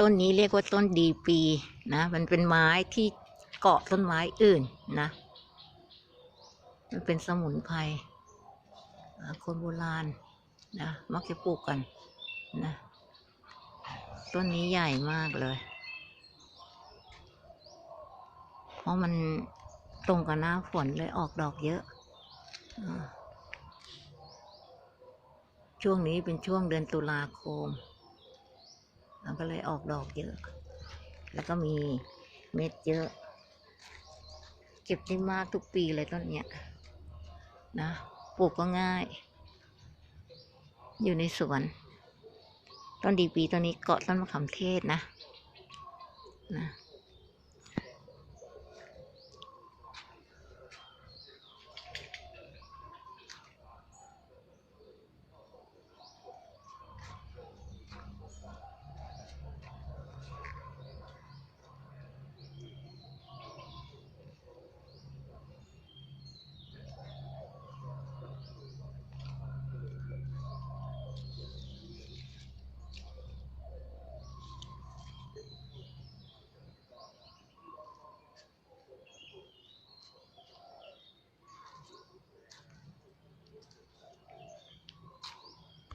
ต้นนี้เรียกว่าต้นดีปีนะมันเป็นไม้ที่เกาะต้นไม้อื่นนะ มันเป็นสมุนไพรคนโบราณนะมักจะปลูกกันนะต้นนี้ใหญ่มากเลย เพราะมันตรงกับหน้าฝนเลยออกดอกเยอะ ช่วงนี้เป็นช่วงเดือนตุลาคม มันก็เลยออกดอกเยอะ แล้วก็มีเม็ดเยอะ เก็บได้มากทุกปีเลยต้นเนี้ยนะปลูกก็ง่าย อยู่ในสวนต้นดีปีต้นนี้เกาะต้นมะขามเทศนะนะ